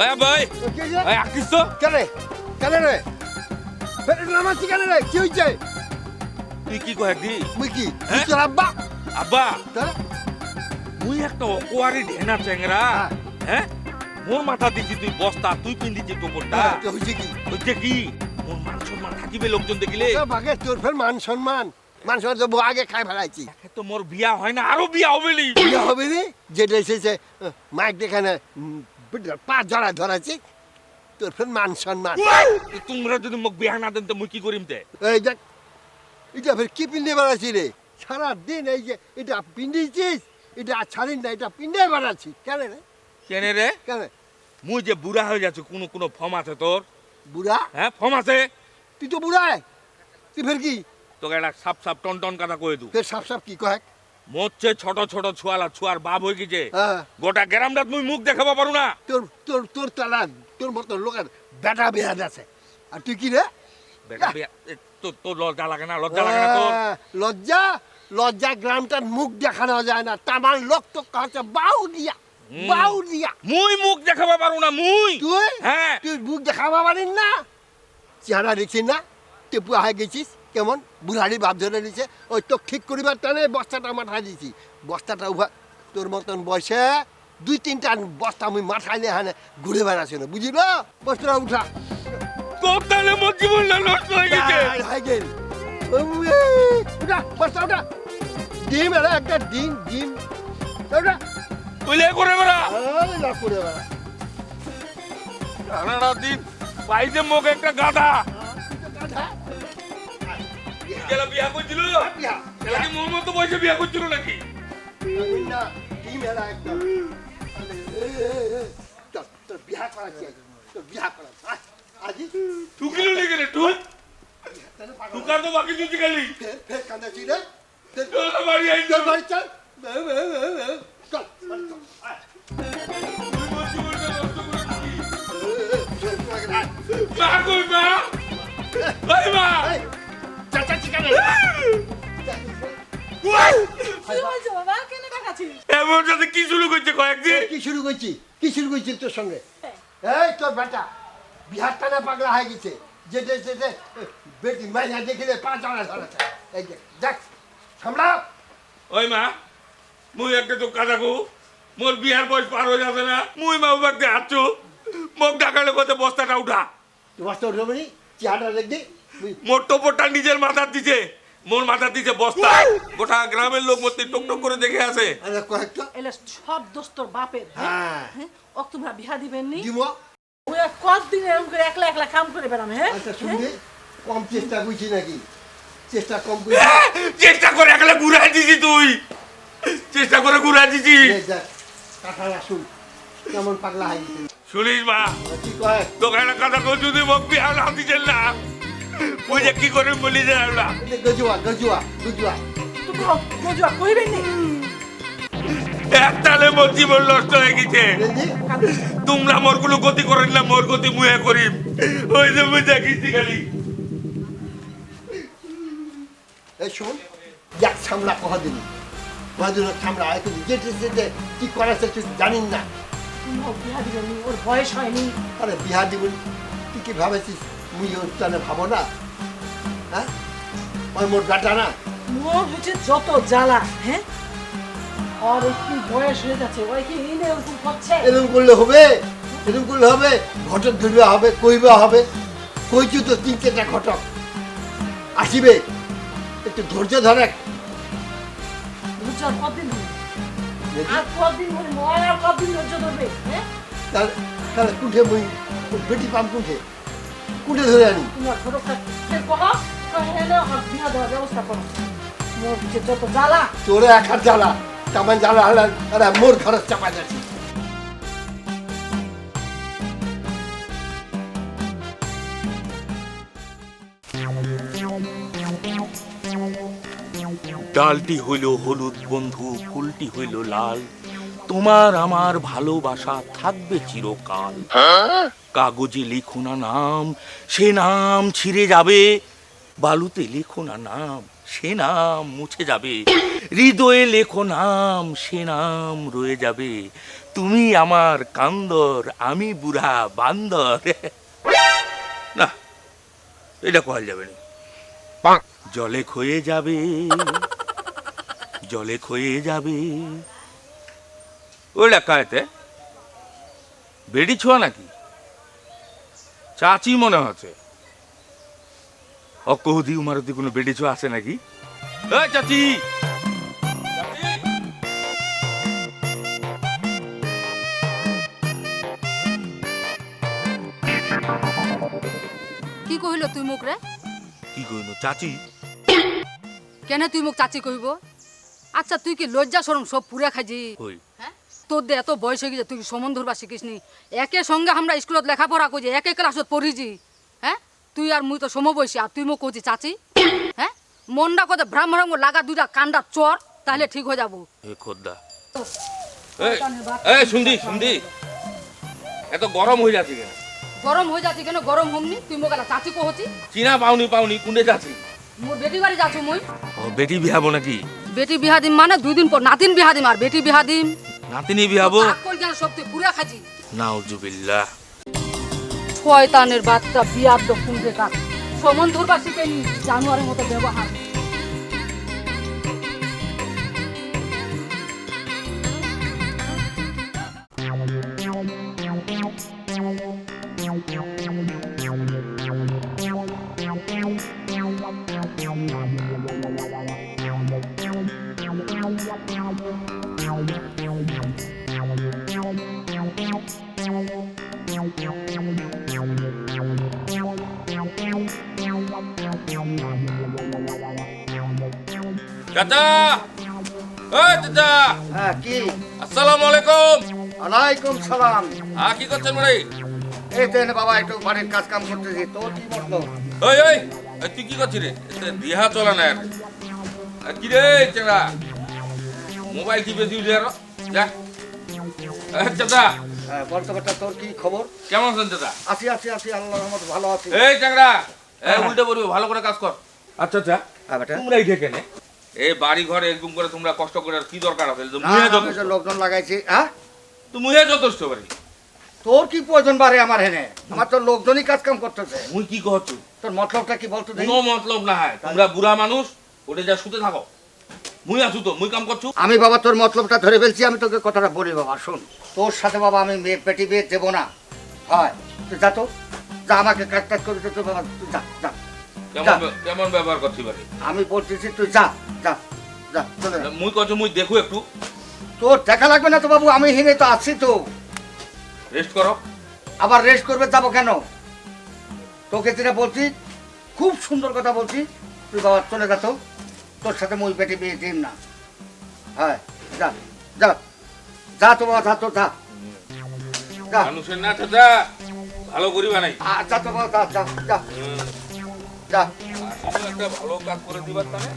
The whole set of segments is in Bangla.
ওই ভাই? ওই আকিস কেন কেন রে? নামাচ্ছি কেন রে? কি হয়েছে? তুই কি কয় দি মুই কি? হ্যাঁ? তোর আব্বা? আব্বা? তাহলে মুই একটা অকুয়ারি ঢেনা চেংরা হ্যাঁ। হ্যাঁ? মোর মাথা দিছি তুই বস্তা তুই পিন্দিছি টোপরটা। হ্যাঁ, হয়েছে কি? হচ্ছে কি? মোর মান সম্মান থাকিবে লোকজন দেখিলে? বাগে তোর ফের মান সম্মান। মান সম্মান তো আগে খাই ফেলাইছি। তো মোর বিয়া হয় না আরও বিয়া হবে বিয়ে হবে রে যেটা এসেছে মাইক দেখানে পা জড়া ধরাছি তোর ফের মান সম্মান। তোমরা যদি মোক বিয়া না দেন তো মুই কি করিম তে? এই দেখ এটা ফের কি পিন্ধে বেড়াচ্ছি রে? সারা দিন এই যে এটা পিন্ধিছিস এটা ছাড়িস না এটা পিন্ধে বেড়াচ্ছি কেন রে? কেনে রে? কেন? মুই যে বুড়া হয়ে যাচ্ছে কোনো কোনো ফর্ম আছে তোর? বুড়া? হ্যাঁ ফর্ম আছে। তুই তো বুড়ায়। তুই ফের কি? তোকে একটা সাপ সাপ টন টন কথা কয়ে দু। ফের সাপ সাপ কি কয়? মোচ্ছে ছোট ছোট ছুয়ালা ছুয়ার বাপ হয়ে গেছে। হ্যাঁ। গোটা গ্রামটা তুই মুখ দেখাবা পারু না। তোর তোর তোর তালা তোর মতো লোকের বেটা বেহাদ আছে। আর তুই কি রে? বেটা বিয়া তোর তোর লজ্জা লাগে না লজ্জা লাগে না তোর? লজ্জা? লজ্জা গ্রামটার মুখ দেখানো যায় না। তামার লোক তো কাছে বাউ দিয়া। বাউ দিয়া। মুই মুখ দেখাবা পারু না মুই! তুই? হ্যাঁ। তুই মুখ দেখাবা পারিস না? চেহারা দেখছিস না? টেপু হয়ে গেছিস? কেমন? বুড়াড়ি বাপ ধরে নিছে ওই তো ঠিক করিবার টানে বস্তাটা মাথায় দিছি। বস্তাটা উভা তোর মতন বয়সে দুই তিনটা বস্তা আমি মাথায় নিয়ে হানে ঘুরে বেড়াচ্ছি না বুঝিল? বস্তাটা উঠা। মোর জীবনটা নষ্ট হয়ে গেছে। হয়ে গেল। উঠা বস্তা উঠা। ডিম এরা একটা ডিম ডিম। উঠা। করে বেড়া। না করে বেড়া। সারাটা দিন পাইছে মোক একটা গাধা। গাধা। গেলা বিয়া করছিল বিয়া। গেলা কি মোর মতো বয়সে বিয়া করছিল নাকি না, ডিম এরা একদম। তোর বিয়া করাচ্ছি। তোর বিয়া করাচ্ছি। আজি ঠুকিলো লেগে রে ঠুক। ঠুকার তো বাকি তুই গেলি ফের, ফের। তোর বাড়ি আইন বাড়ি চল। চল। মা কই মা মা এমন সাথে কি শুরু করছে কয়েকদিন? কি শুরু করছি? কি শুরু করছি তোর সঙ্গে? এই তোর বেটা বিহার টানা পাগলা হয়ে গেছে। যেতে যেতে বেটি মাইনা দেখিলে পাঁচ আনা ধরেছে। এই দেখ সামলাও। ওই মা মুই একটা তো কাজা কো মোর বিয়ার বয়স পার হয়ে যাবে না। মুই মা বাবাকে হাঁচু মোক ডাকালে কোথায় বস্তাটা উঠা। তোমার তো রবি চেহারা দেখবি? মোর টোপরটা নিজের মাথার দিছে মোর মাথার দিছে বস্তা। গোটা গ্রামের লোক মধ্যে টক টক করে দেখে আছে এলে সব দোষ তোর বাপের হ্যাঁ? ও তোমরা বিহা দিবেন নি? দিব। কতদিন এরকম করে একলা একলা কাম করে বেড়াম হ্যাঁ? আচ্ছা শুনবি কম চেষ্টা করছি নাকি? চেষ্টা কম করছি। চেষ্টা করে একলা ঘুরাই দিছি তুই। চেষ্টা করে ঘুরাই দিছি। কাঁঠাল আসুন কেমন পাগলা হয়ে গেছে। শুনিস মা কি কয়? তোকে একটা কথা কই যদি মোক না দিছেন না। যে কি করে বলি যে আমরা গজুয়া গজুয়া গজুয়া। তুমি মজুয়া কইবেন নি? একতালে মোর জীবন নষ্ট হয়ে গেছে। তোমরা মোর কোনো গতি করেন না মোর গতি মুহে করিম ওই যে মুই দেখিছি খালি। এই শোন দেখ সামলা কহ দিলি। কদিন সামলা এখন যেতে যেতে কি করাছে তুই জানিস না। দিবেন ওর বয়স হয়নি। আরে বিহা দিব তুই কি ভাবেছিস? মুই ওর টানে ভাবো না? হ্যাঁ? ওই মোর গাটা না? মোর হচ্ছে যত জ্বালা হ্যাঁ? আর একটু বয়স হয়ে যাচ্ছে ওই কি ইনে করছে? এরকম করলে হবে এরকম করলে হবে ঘটক ধরবে হবে কইবা হবে কইছু তো তিন চারটা ঘটক। আসিবে একটু ধৈর্য ধরে। আর আর ধৈর্য ধরবে হ্যাঁ? তাহলে তাহলে কুঠে ওই বেটি পাম কুঠে? কুঠে ধরে আনি। তোমার ঘটকটা ফের কহা হেলে আর বিয়া দেওয়ার ব্যবস্থা করো। মোর হচ্ছে যত জ্বালা। তোরে জ্বালা তামান জ্বালা হলে আরে মোর খরচ চাপা যাচ্ছে। ডালটি হইল হলুদ বন্ধু ফুলটি হইল লাল। তোমার আমার ভালোবাসা থাকবে চিরকাল। কাগজে লেখো না নাম সে নাম ছিঁড়ে যাবে। বালুতে লেখো না নাম সে নাম মুছে যাবে। হৃদয়ে লেখো নাম সে নাম রয়ে যাবে। তুমি আমার কান্দর আমি বুড়া বান্দর। না এটা করা যাবে না। জলে ক্ষয়ে যাবে জলে ক্ষয়ে যাবে। ওই লেখাতে বেড়ি ছোঁয়া নাকি? চাচি মনে হচ্ছে। অকহদি উমারতি কোনো বেড়ি ছোঁয়া আছে নাকি? এই চাচি! কি কহিল তুই মোক রে? কি কইন চাচি? কেনে তুই মোক চাচি কহিব? আচ্ছা তুই কি লজ্জা সরম সব পুরে খাইজি ওই তোর দে এত বয়স হয়ে গেছে তুই সমন ধরবা শিখিস নি একে সঙ্গে আমরা স্কুলত লেখাপড়া করছি একে ক্লাসত পড়িছি হ্যাঁ? তুই আর মুই তো সমবয়সী আর তুই মোক কইছি চাচি হ্যাঁ? মনটা কত ব্রাহ্মণ লাগা দুইটা কান্ডা চর তাহলে ঠিক হয়ে যাব। খোদ্দা এই এই শুনদি শুনদি। এত গরম হয়ে যাচ্ছে কেন? গরম হয়ে যাচ্ছি কেন? গরম হমনি তুই মোক একটা চাচি কহছি চিনা পাওনি পাওনি কুন্ডে যাচ্ছি। মোর বেটি বাড়ি যাচ্ছ মুই। ও বেটি বিহাবো নাকি? বেটি বিহা দিম মানে দুই দিন পর নাতিন বিহা দিম আর বেটি বিহা দিম। নাতিনি বিহাবো। আকল জ্ঞান সব তুই পুরা খাইছি নাউজুবিল্লাহ। শয়তানের বাচ্চা বিয়ার দক্ষিণ বেকার সমন ধরবা শিখেনি জানোয়ারের মতো ব্যবহার। হ্যাঁ কি? আসসালামু আলাইকুম আলাইকুম সালাম। আ কি করছেন মানে এই বাবা একটু বাড়ির কাজ কাম করতেছি। তোর কি মতলব এই তুই কি করছিস রে? দিহা চলা না আর। কি রে চেরা মোবাইল কি বেশি উঠে আরও। যা। এ, চাচা। হ্যাঁ বলতো বেটা তোর কি খবর? কেমন আছেন চাচা? আছি আছি আছি আল্লাহ রহমত ভালো আছি। এই চাংড়া এই উল্টে পড়বে ভালো করে কাজ কর। আচ্ছা আচ্ছা। হ্যাঁ বেটা। তোমরা এই থেকে নে। এই বাড়ি ঘরে একদম করে তোমরা কষ্ট করে আর কি দরকার আছে? না, লোকজন লাগাইছি হ্যাঁ? তো মুহে যথেষ্ট পারি তোর কি প্রয়োজন বারে আমার হেনে আমার তো লোকজনই কাজ কাম করতেছে। মুই কি কহছো তোর? মতলবটা কি বলতো? কোনো মতলব না হয়। তোমরা বুড়া মানুষ ওটা যা শুতে থাকো। মুই আছো তো মুই কাম করছ? আমি বাবা তোর মতলবটা ধরে ফেলছি আমি তোকে কথাটা বলি বাবা শোন। তোর সাথে বাবা আমি মেয়ে পেটি বিয়ে দেবো না। হয়। তুই যা তো যা আমাকে কাজ টাজ করে তো বাবা তুই যা যা। কেমন কেমন ব্যবহার করছি আমি বলতেছি তুই যা যা যা চলে যা। মুই কছো মুই দেখো একটু। তোর দেখা লাগবে না তো বাবু আমি হেনে তো আছি তো। রেস্ট করো। আবার রেস্ট করবে যাব কেন? তোকে যেটা বলছি খুব সুন্দর কথা বলছি। তুই বাবা চলে যা তো। তোর সাথে মুই পেটে বিয়ে দিন না। হ্যাঁ যা যা যা তো বাবা যা তো যা। যা। মানুষের না চাচা ভালো যা তো বাবা যা যা। যা। যা একটা ভালো কাজ করে দিবার তাহলে।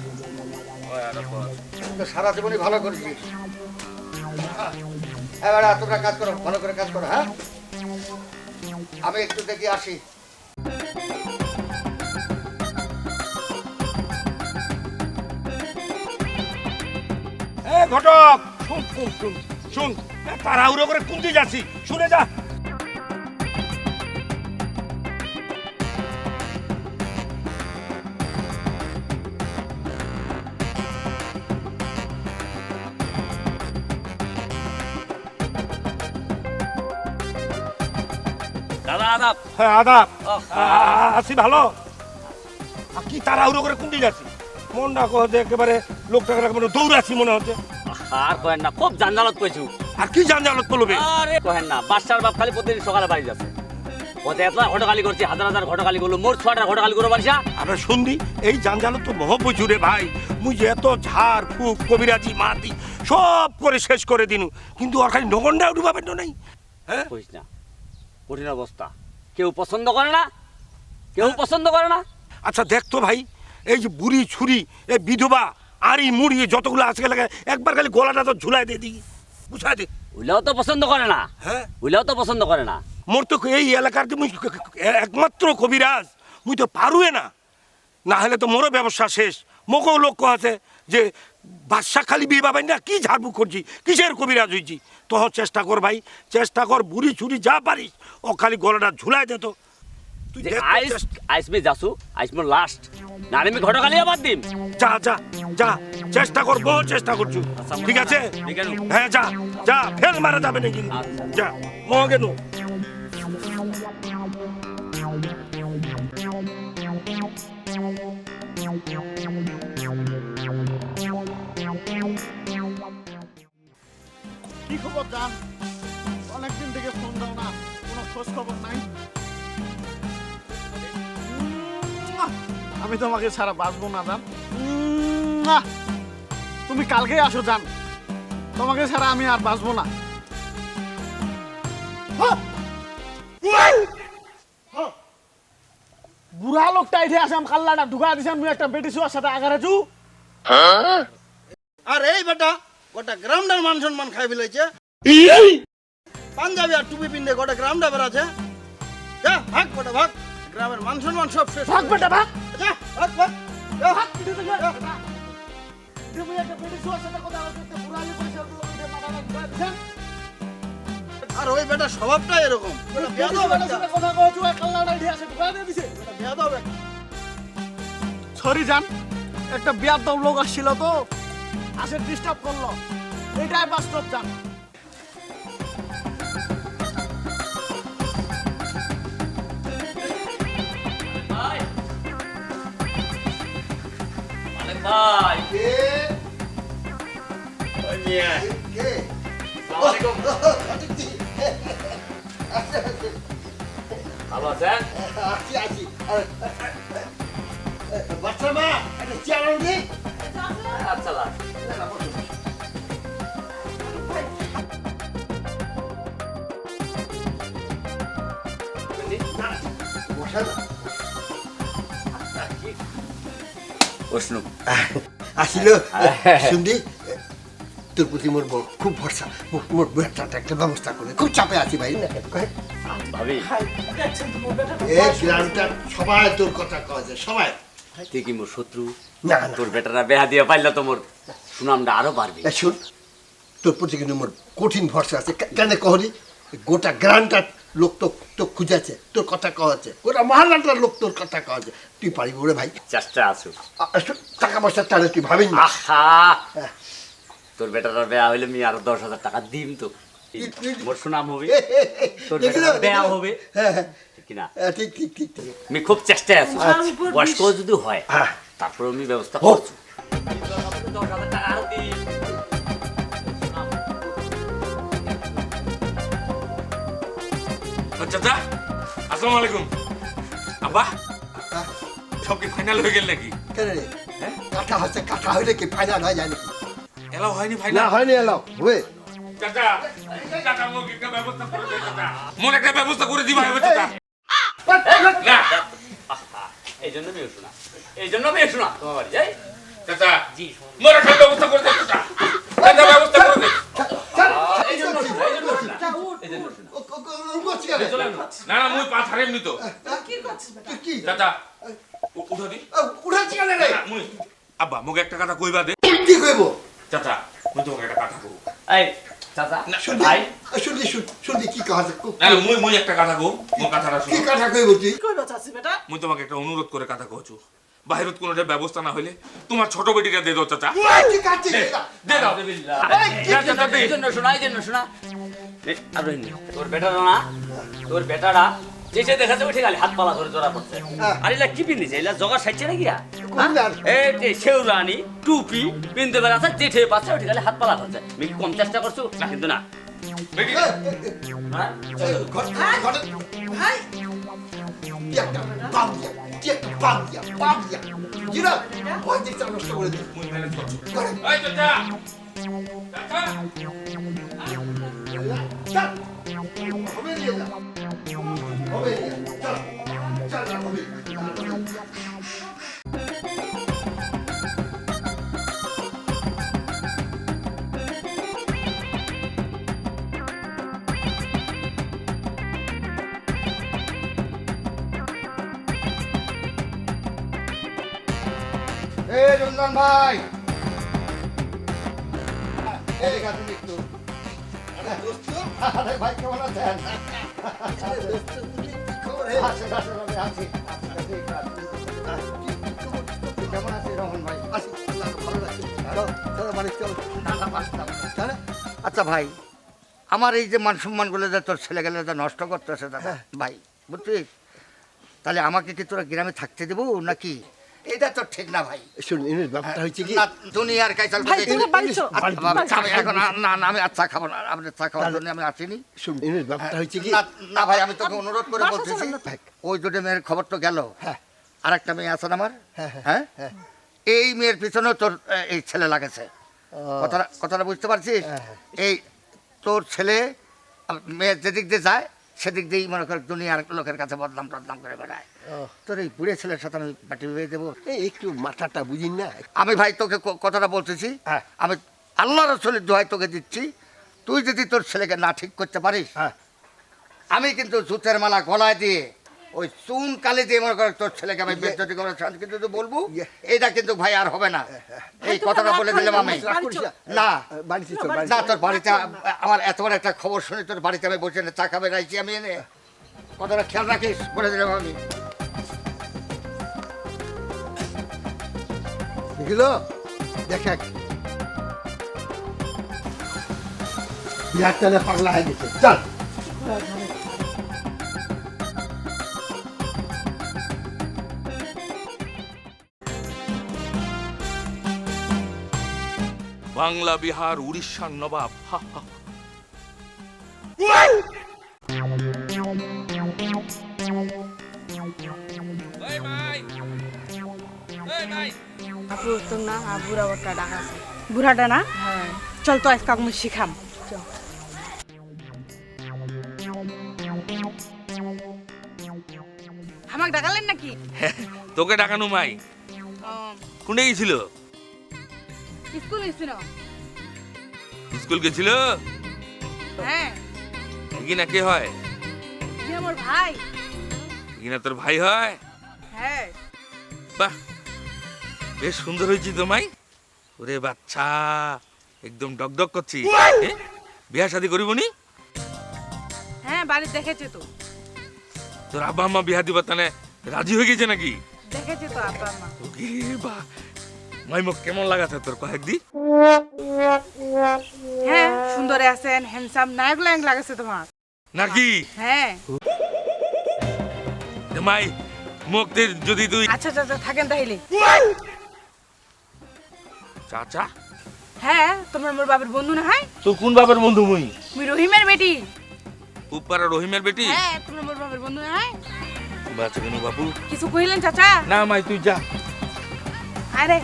হয়। তো সারা জীবনই ভালো করেছিস এবার তোমরা কাজ করো ভালো করে কাজ করো হ্যাঁ? আমি একটু দেখি আসি। ঘটক। শুন শুন শুন শুন। এ, তাড়াহুড়ো করে কুন্দি যাচ্ছি। শুনে যা। দাদা আদাব। হ্যাঁ আদাব। আছি ভালো। কি তাড়াহুড়ো করে কুন্দি যাচ্ছি। মনটা একেবারে লোকটাকে মানে দৌড়াচ্ছি মনে হচ্ছে। আর কহেন না খুব জানজালত পেয়েছু আর কি জানজালত পড়বে আরে কহেন না বাদশার বাপ খালি প্রতিদিন সকালে বাড়ি যাচ্ছে। ওতে এত ঘটকালি করছি হাজার হাজার ঘটকালি করল মোর ছটা ঘটকালি করো বাড়িসা আমরা শুনদি এই জানজালত তো বহু বুঝু রে ভাই। মুই যে এত ঝাড় ফুক কবিরাজি মাতি সব করে শেষ করে দিনু। কিন্তু আর খালি নগন্ডা উঠবাবে তো নাই? হ্যাঁ? কইস না কঠিন অবস্থা। কেউ পছন্দ করে না কেউ পছন্দ করে না। আচ্ছা দেখ তো ভাই এই যে বুড়ি ছুরি এই বিধবা আড়ি মুড়ি যতগুলো আজকে লাগে একবার খালি গলাটা তো ঝুলাই দিয়ে দিই। বুঝাই দে। ওইলাও তো পছন্দ করে না। হ্যাঁ। ওইলাও তো পছন্দ করে না। মোর তো এই এলাকার মুই একমাত্র কবিরাজ। মুই তো পারুয়ে না। না হলে তো মোরও ব্যবসা শেষ। মোকেও লক্ষ্য আছে যে বাদশা খালি বিয়ে পাবেন না কি ঝাড়বু করছি? কিসের কবিরাজ হয়েছি তো চেষ্টা কর ভাই চেষ্টা কর বুড়ি চুরি যা পারিস ও খালি গলাটা ঝুলাই দে তো। তুই আইস আইস মে যাসু আইস মোর লাস্ট না আমি ঘটকালি আবার দিম। যা যা যা চেষ্টা কর বহু চেষ্টা করছু। আচ্ছা, ঠিক আছে। হ্যাঁ যা যা ফেল মারা যাবে না কিন্তু আচ্ছা। যা মহ কেন আমি তোমাকে ছাড়া বাঁচবো না জান। তুমি কালকেই আসো জান। তোমাকে ছাড়া আমি আর বাঁচবো না। হ্যাঁ। হ্যাঁ। বুড়া লোকটা এঠে আসাম কাল্লাটা ঢুকা দিছেন মুই একটা বেটি শুয়ার সাথে আগারে চু আর এই বেটা গোটা গ্রামটার মান সম্মান খাই ফেলেছে। পাঞ্জাবি আর টুপি পিন্দে গোটা গ্রামটা বেড়াচ্ছে। যা ভাগ গোটা ভাগ। গ্রামের মান সম্মান সব শেষ ভাগ বেটা ভাগ। যা। আর ওই বেটা স্বভাবটা এরকম। সরি জান, একটা বেয়াদব লোক আসছিল তো, আসে ডিস্টার্ব করল। এটাই বাস্তব জান। ওই মিয়া কে ভালো আছেন আছি আছি বাচ্চা মা একটা চেয়ার আনবি আচ্ছা বসা না আসিল শুনদি তোর প্রতি মোর খুব ভরসা। মোর- বেটাটা একটা ব্যবস্থা করে খুব চাপে আছি ভাই না? ভাবি। এই গ্রামটা সবাই তোর কথা কয় যে সবাই। তুই কি মোর শত্রু? না তোর বেটারা বেহা দিয়ে পাইলে তো মোর সুনামটা আরও বাড়বে। শুন তোর প্রতি কিন্তু মোর কঠিন ভরসা আছে। কেন কহলি? গোটা গ্রামটা লোক তো তো খুঁজেছে তোর কথা কওয়াছে গোটা মহারানটার লোক তোর কথা কওয়াছে তুই পারিব রে ভাই? চেষ্টা আছো। টাকা পয়সা তাহলে তুই ভাবিস না। আহা! তোর বেটারা বেয়া হইলে আমি আরও দশ হাজার টাকা দিম তো। মোর সুনাম হবে। তোর দেখলি বেয়া হবে। হ্যাঁ, হ্যাঁ, ঠিক কিনা? হ্যাঁ, ঠিক ঠিক ঠিক আমি খুব চেষ্টায় আছি। আচ্ছা। বয়স্ক যদি হয়। তারপর আমি ব্যবস্থা। করছি। দশ হাজার টাকা আরও দিম চাচা আসসালামু আলাইকুম। আব্বা হ্যাঁ, সব কি ফাইনাল হয়ে গেল নাকি? কেন রে? হ্যাঁ? হচ্ছে কাটা হইলে কি ফাইনাল হয়ে যায় নাকি এলাও হয়নি না হয়নি এলাও ওয়ে চাচা চাচা মোর একটা ব্যবস্থা করে দে চাচা। মোর একটা ব্যবস্থা করে দিবা হবে চাচা। না। এই জন্য মেয়ে শোনা। এই জন্য মেয়ে শোনা তোমার বাড়ি যাই। চাচা জি মোর একটা ব্যবস্থা করে দে চাচা। চাচা ব্যবস্থা করে দে। এই জন্য শোনা এই জন্য শোনা। এই জন্য শোনা। ও- ও- ও- ও করছি কেন? চলে না না মুই পা ছাড়েম নি তো কি- কি? চাচা উঠা দি। উঠাচ্ছি কেন রে? না, না, মুই আব্বা মুকে একটা কথা কইবা দে। কি কইবো? চাচা মুই তোমাকে একটা কথা কই এই চাচা ভাই আ, শুনবি, কি কথা আছে? না মুই মুই একটা কথা কও মোর কথাটা কি কথা কইবো তুই? মুই তোমাকে একটা অনুরোধ করে কথা কইছু বাহিরত কোনো ব্যবস্থা না হইলে তোমার ছোট বেটিটা দে দাও চাচা। দে, দাও। শোনা এই জন্য শোনা। তোর বেটারা না। তোর বেটারা যেসে দেখাচ্ছে উঠে গেলে হাত পালা ধরে জোড়া পড়ছে হ্যাঁ। আর এলা কি পিন্দিছে এলা জগা সাইছে নাকি। এই যে শেউরানি টুপি পিনতে বেড়াচ্ছে জেঠে পাচ্ছে উঠে গেলে হাত পালা করছে আমি কম চেষ্টা করছ না কিন্তু না হ্যাঁ? ঘরে- কি একটা বাম দিয়া, একটা বাম দিয়া, বাম দিয়া। জিরা, ওই দিকটা নষ্ট করে দে। মুই ম্যানেজ করছু করে। এই চাচা চাচা হবে নিয়ে যা। হবে নিয়ে যা। চল, চল, না, হবে। এই রঞ্জন ভাই ভাই কেমন আছেন কেমন আছে রহমান ভাই। আচ্ছা ভাই আমার এই যে মান সম্মানগুলো যে তোর ছেলে গেলে যে নষ্ট করতেছে দাদা ভাই বুঝছিস তাহলে আমাকে কি তোরা গ্রামে থাকতে দেবো নাকি এটা তো ঠিক না ভাই। শোন এনের ব্যাপারটা হচ্ছে কি? না, দুনিয়ার কাইচাল ভাই তুমি বাড়ি চলো আচ্ছা, বাবা, চা আমি এখন না না আমি চা খাব না আপনি চা খাওয়ার জন্য আমি আসিনি। শোন এনের ব্যাপারটা হচ্ছে কি? না না ভাই আমি তোকে অনুরোধ করে বলতেছি ওই দুটো মেয়ের খবর তো গেল। হ্যাঁ। আর একটা মেয়ে আছে আমার? হ্যাঁ, হ্যাঁ, হ্যাঁ? হ্যাঁ। এই মেয়ের পিছনে তোর এই ছেলে লাগেছে। কথাটা কথাটা বুঝতে পারছিস। এই তোর ছেলে মেয়ে যেদিক দিয়ে যায় সেদিক দিয়েই মনে কর দুনিয়ার লোকের কাছে বদনাম টদনাম করে বেড়ায়। ও। তোর এই বুড়ে ছেলের সাথে আমি পাটি বিয়ে দেবো। এই একটু মাথাটা বুঝি না? আমি ভাই তোকে কথাটা বলতেছি। হ্যাঁ। আমি আল্লাহ রসলের দোহাই তোকে দিচ্ছি। তুই যদি তোর ছেলেকে না ঠিক করতে পারিস হ্যাঁ। আমি কিন্তু জুতের মালা গলায় দিয়ে ওই চুন কালি দিয়ে মনে কর তোর ছেলেকে আমি বেজ্জতি করে শান্তি কিন্তু বলব ইয়ে। এটা কিন্তু ভাই আর হবে না। এই কথাটা বলে দিলাম আমি। না। না বাড়িতে না তোর বাড়িতে আমার এত বড় একটা খবর শুনে তোর বাড়িতে আমি বসে চা খাবে রাইছি আমি এনে। কথাটা খেয়াল রাখিস বলে দিলাম আমি। দেখিলো? দেখ বিহার টানে পাগলা হয়ে গেছে। চল। বাংলা বিহার উড়িষ্যার নবাব হা হা। আপু তোর না বুড়া বট্টা ডাকা আছে। বুড়াটা না? হ্যাঁ। চল তো আজকে আমি শিখাম। আমাকে ডাকালেন নাকি? তোকে ডাকানো মাই। কোনে গেছিল স্কুল না স্কুল গেছিল? হ্যাঁ। কি না কে হয়? কি আমার ভাই। কি না তোর ভাই হয়? হ্যাঁ। বাহ বেশ সুন্দর হয়েছি তোমায় ওরে বাচ্চা একদম ডকডক করছি? বিয়া শাদি করিব নি? হ্যাঁ বাড়ি দেখেছে তো। তোর আব্বা আম্মা বিয়া দিবার তানে রাজি হয়ে গেছে নাকি? দেখেছে তো আব্বা মা ওকে বা মাই মুখ কেমন লাগাছে তোর কয়েকদি হ্যাঁ সুন্দরে আছেন হ্যান্ডসাম নায়ক লায়ক লাগেছে তোমার নাকি হ্যাঁ মাই মুখদের যদি তুই আচ্ছা আচ্ছা আচ্ছা, থাকেন তাইলে চাচা। হ্যাঁ তোমার মোর বাবার বন্ধু না হয় তোর কোন বাবার বন্ধু মুই? মুই রহিমের বেটি। উপারা রহিমের বেটি? হ্যাঁ তোমার মোর বাবার বন্ধু না হয় বাচ্চা কেন বাবু কিছু কইলেন চাচা? না মাই তুই যা। আরে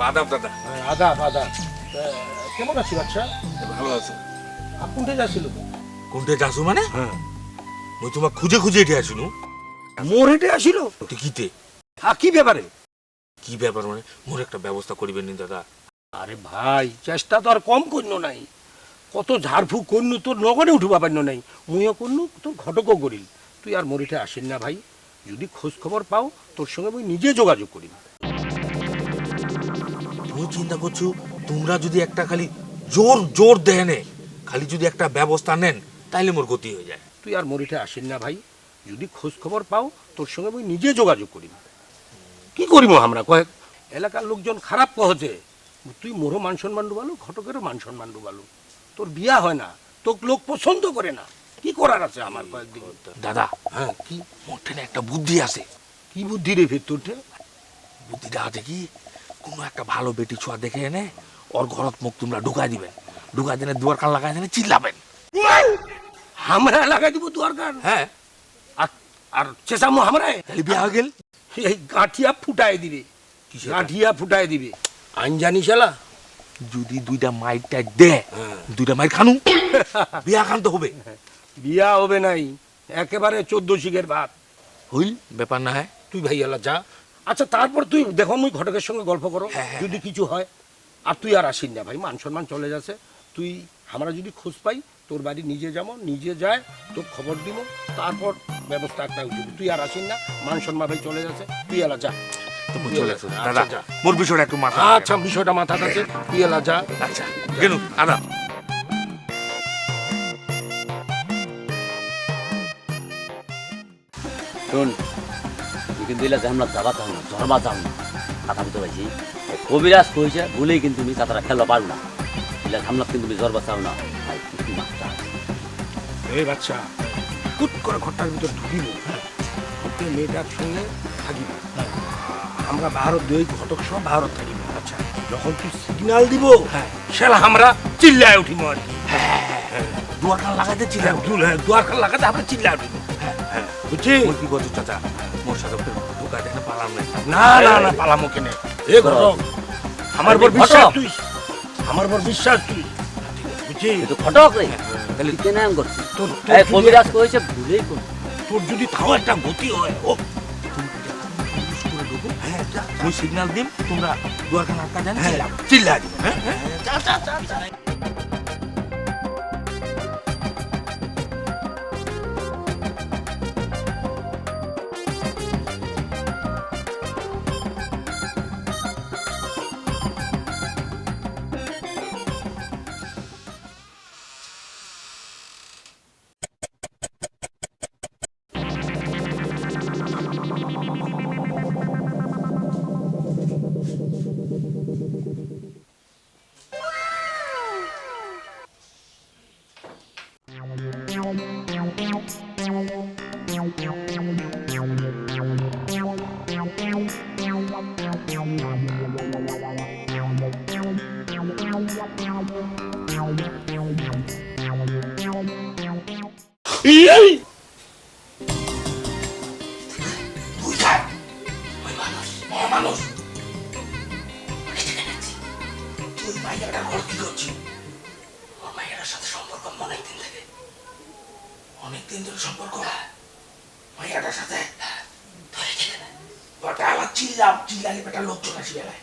বাদাম দাদা। আদা আদা কেমন আছি বাচ্চা ভালো আছে। কোনটা যাচ্ছিল? কোনটা যাসু মানে? হ্যাঁ। মুই তোমাক খুঁজে খুঁজে এটে আসুনু মোর হেঁটে আসিল? টিকিতে হ্যাঁ কি ব্যাপারে? কি ব্যাপার মানে? মোর একটা ব্যবস্থা করিবেন নি দাদা। আরে ভাই চেষ্টা তো আর কম করল নাই। কত ঝাড়ফুঁক করনু তোর নগরে উঠবা পারল নাই। মুইও করনু তোর ঘটকও করিল। তুই আর মরিতে আসেন না ভাই। যদি খোঁজ খবর পাও তোর সঙ্গে মুই নিজে যোগাযোগ করিম। তুমি চিন্তা করছ তোমরা যদি একটা খালি জোর জোর দেয় নে খালি যদি একটা ব্যবস্থা নেন তাইলে মোর গতি হয়ে যায়। তুই আর মরিতে আসেন না ভাই। যদি খোঁজ খবর পাও তোর সঙ্গে মুই নিজে যোগাযোগ করিম। কি করিম আমরা? কয়েক এলাকার লোকজন খারাপ কহছে তুই মোরও মান সম্মান ডুবালো ঘটকেরও মান সম্মান ডুবালো। তোর বিয়া হয় না তোর লোক পছন্দ করে না। কি করার আছে আমার কয়েকদিন? দাদা হ্যাঁ কি? মোর ঠেনে একটা বুদ্ধি আছে। কি বুদ্ধি রে ভেতর তোরটে বুদ্ধিটা আছে কি? কোনো একটা ভালো বেটি ছোঁয়া দেখে এনে ওর ঘরত মুখ তোমরা ঢুকাই দিবেন। ঢুকাই দিনে দুয়ার কান লাগাই দিনে চিল্লাবেন আমরা লাগাই দিব দরকার হ্যাঁ। আর আর চেঁচামো আমরাই তাহলে বিয়া হয়ে গেল? এই গাঁঠিয়া ফুটাই দিবে। গাঁঠিয়া? ফুটাই দিবে। আইন জানি শালা। যদি দুইটা মাইর টাইট দে দুইটা মাইর খানু বিয়া খান তো হবে। বিয়া হবে নাই। একেবারে চোদ্দ শিখের ভাত। হইল ব্যাপার না হ্যাঁ। তুই ভাই ভাইয়ালা যা। আচ্ছা তারপর তুই দেখো মুই ঘটকের সঙ্গে গল্প করো। যদি কিছু হয়। আর তুই আর আসিস না ভাই মান সম্মান চলে যাচ্ছে। তুই আমরা যদি খোঁজ পাই তোর বাড়ি নিজে যাব নিজে যায় তোর খবর দিব তারপর ব্যবস্থা একটা উঠবি তুই আর আসিস না মান সম্মান ভাই চলে যাচ্ছে তুই এলা যা। তুমি চলে আসো। আচ্ছা, দাদা মোর বিষয়টা একটু মাথা আচ্ছা বিষয়টা মাথা আছে তুই এলা যা। আচ্ছা কেন দাদা শোন কিন্তু এলা আমরা যাবা চাও না ঝরবা চাও না কথা বুঝতে পারছি? কবিরাজ কইছে বলেই কিন্তু তুমি কথাটা খেলা পারো না। এলা ঝামলা কিন্তু তুমি ঝরবা চাও না। ভাই এই বাচ্চা হুট করে ঘরটার ভিতর ঢুকিব ঢুকে মেয়েটার সঙ্গে থাকিব আমরা ভারত দুই ঘটক সব ভারত থাকিব। আচ্ছা যখন তুই সিগন্যাল দিব হ্যাঁ। সেলা আমরা চিল্লায় উঠিব আর কি। দুয়ার খান লাগাইতে ছিল দুয়ার লাগাতে আমরা চিল্লায় উঠিব। হ্যাঁ বুঝছি? কি করছ চাচা? মোর সাথে ঢুকা না পালাম না না না পালামো কেনে? এ ঘটক আমার ঘটক। বিশ্বাস তুই আমার উপর বিশ্বাস তুই বুঝছি তো খটক রে। তাহলে নাম করছিস? তোর এই কবিরাজ কইছে ভুলেই তোর যদি তাও একটা গতি হয় ও মুই সিগন্যাল দিম তোমরা দুয়ারখানা আটকা দেন হ্যাঁ চিল্লা দিব হ্যাঁ অনেকদিন ধরে সম্পর্ক মাইয়াটার সাথে ওটা আবার চিল্লাম চিল্লালে বেটা লোকজন আসি বেলায়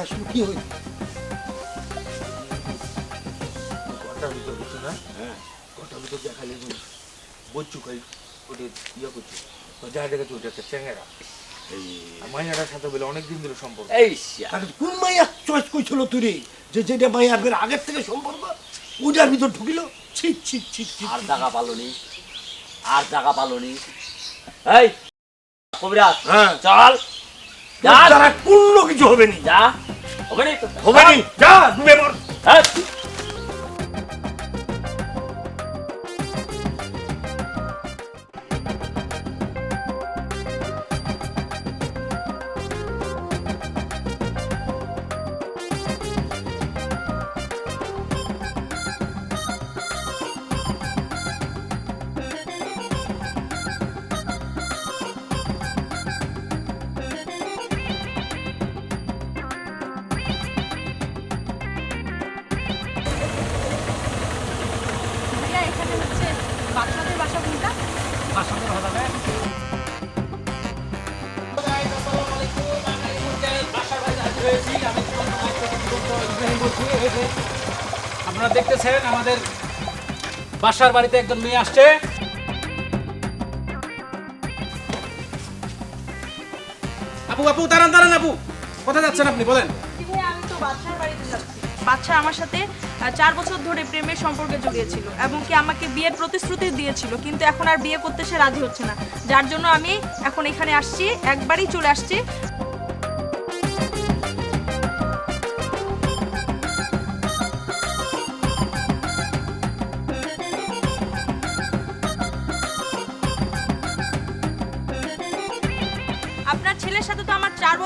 চলে কি হইল? ঘরটার ভিতর কিছু না? ঘরটার ভিতর দেখালে বচ্চু খাই ওটা ইয়ে করছি। তো যা দেখেছি ওটা একটা চ্যাংরা আর মাইয়াটার সাথে বলে অনেকদিন ধরে সম্পর্ক। এই কোন মাইয়া চয়েস কইছিল তুই রে? যে যেটা মাইয়া বের আগের থেকে সম্পর্ক ওটার ভিতর ঢুকিল? ছি ছি ছি আর জায়গা পালোনি আর জায়গা পালোনি এই কবিরাজ হ্যাঁ। চল। তারা কোনো কিছু হবে নি। যা। হবে নি হবে নি। যা তুমি মর। হ্যাঁ। বাসার বাড়িতে একজন মেয়ে আসছে। আপু আপু দাঁড়ান দাঁড়ান আপু। কোথায় যাচ্ছেন আপনি? বলেন। আমি তো বাচ্চার বাড়িতে যাচ্ছি। বাচ্চা আমার সাথে চার বছর ধরে প্রেমের সম্পর্কে জড়িয়েছিল এবং কি আমাকে বিয়ের প্রতিশ্রুতি দিয়েছিল কিন্তু এখন আর বিয়ে করতে সে রাজি হচ্ছে না। যার জন্য আমি এখন এখানে আসছি একবারই চলে আসছি।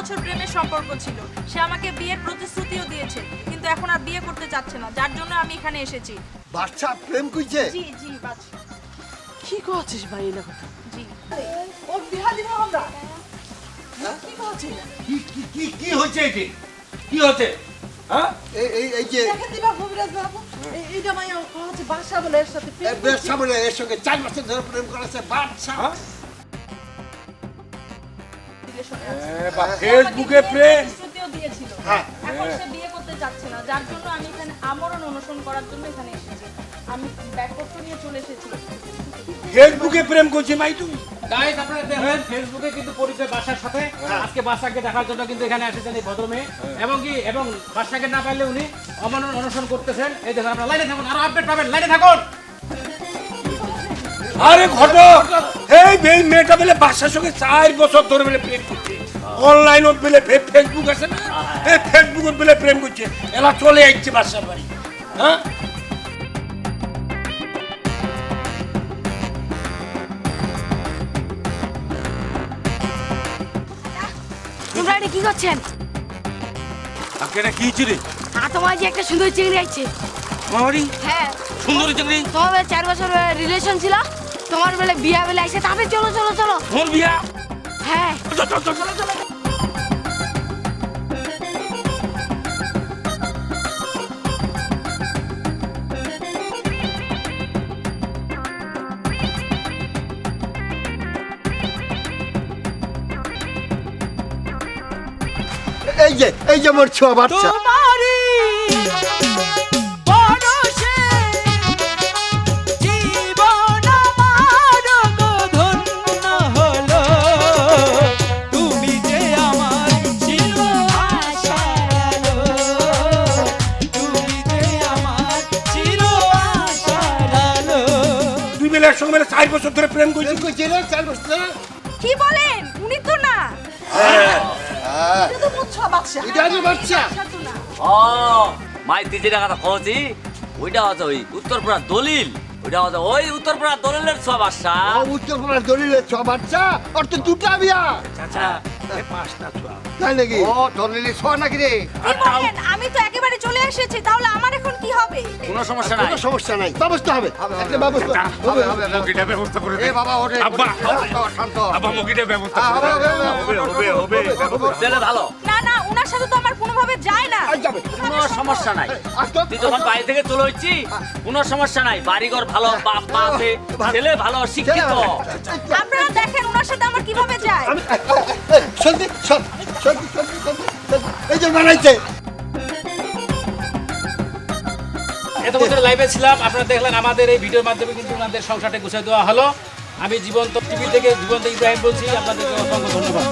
বছর প্রেমের সম্পর্ক ছিল। সে আমাকে বিয়ের প্রতিশ্রুতিও দিয়েছে কিন্তু এখন আর বিয়ে করতে চাচ্ছে না যার জন্য আমি এখানে এসেছি। বাচ্চা প্রেম করছে জি জি বাচ্চা। কি করছিস ভাই এই কথা জি। ওর বিহা দিব আমরা। কি করছিস কি কি কি কি হচ্ছে এটি? কি হচ্ছে হ্যাঁ? এই এই এই যে দেখেন দিবা কবিরাজ বাবু। এইটা মাইয়া হচ্ছে বাসা বলে এর সাথে প্রেম এ, বেশ এর সঙ্গে চার বছর ধরে প্রেম করেছে বাচ্চা রিলেশনে ফেসবুকে প্রেম হ্যাঁ। এখন সে বিয়ে করতে চাচ্ছে না। যার জন্য আমি এখানে আমরণ অনুসরণ করার জন্য এখানে এসেছি। আমি ব্যাগপত্র নিয়ে চলে এসেছি। ফেসবুকে প্রেম করছে মাই তুমি গাইস আপনারা দেখলেন ফেসবুকে কিন্তু পরিচয় বাসার সাথে। আজকে বাসাকে দেখার জন্য কিন্তু এখানে এসেছেন এই ভদ্রমে এবং কি? এবং বাসাকে না পারলে উনি অমানন অনশন করতেছেন। এই দেখুন আপনারা লাইনে থাকুন আরও আপডেট পাবেন। লাইনে থাকুন। আরে ঘটক! এই মেয়েটা বলে বাসার সঙ্গে চার বছর ধরে বলে প্রেম করছে। অনলাইন বলে ফেসবুক আছে না? এই ফেসবুক বলে প্রেম করছে। এলা চলে আসছে বাসার বাড়ি। হ্যাঁ? তোমরা এটা কি করছেন? আজকে কি হচ্ছে রে আর তোমার যে একটা সুন্দর চিংড়ি আছে। মামারি হ্যাঁ। সুন্দরী চার বছর রিলেশন ছিল? তোমার বেলা বিয়া বেলা এসে তাতে চলো চলো চলো। মোর বিয়া? হ্যাঁ। চল চল চল চল চল। এই যে এই যে মোর ছোয়া বাচ্চা। বছর ধরে প্রেম করছি। কই জেলে রে চার বছর ধরে? কি বলেন? উনি তো না। হ্যাঁ। ছ তো বুঝছ বাচ্চা এটা যে বাচ্চা আচ্ছা তো না। ও মাই তুই যেটা কথা ওইটা হচ্ছে ওই উত্তরপুরা দলিল। ওইটা হচ্ছে ওই উত্তরপুরা দলিলের সব আশা ও দলিলের দলিলে ছ বাচ্চা ওর তো দুটা বিয়া। চাচা এই পাঁচটা ছোয়া তাই নাকি? ও দলিলি ছোয়া নাকি রে? কি বলেন? আমি তো একেবারে চলে এসেছি তাহলে আমার এখন কি হবে? কোনো সমস্যা নাই। কোনো সমস্যা নাই। ব্যবস্থা হবে। একটা ব্যবস্থা হবে। হবে মুখিটা ব্যবস্থা করে এ বাবা ওরে আব্বা। শান্ত, শান্ত। আব্বা মুখিটা ব্যবস্থা হবে, হবে, হবে হবে হবে ভালো। না না ওনার সাথে তো আমার কোনোভাবে যায় না। কোনো সমস্যা নাই। তুই যখন বাড়ি থেকে চলে হচ্ছি কোনো সমস্যা নাই। বাড়িঘর ভালো বাপ মা আছে। ছেলে ভালো শিক্ষিত। আপনারা দেখেন ওনার সাথে আমার কীভাবে যায়। সত্যি সত্যি সত্যি সত্যি সত্যি এই যে বানাইছে। এত বছর লাইভে ছিলাম, আপনারা দেখলেন আমাদের এই ভিডিওর মাধ্যমে কিন্তু ওনাদের সংসারটা গুছিয়ে দেওয়া হলো। আমি জীবন্ত টিভি থেকে জীবন্ত ইব্রাহিম বলছি আপনাদের অসংখ্য ধন্যবাদ।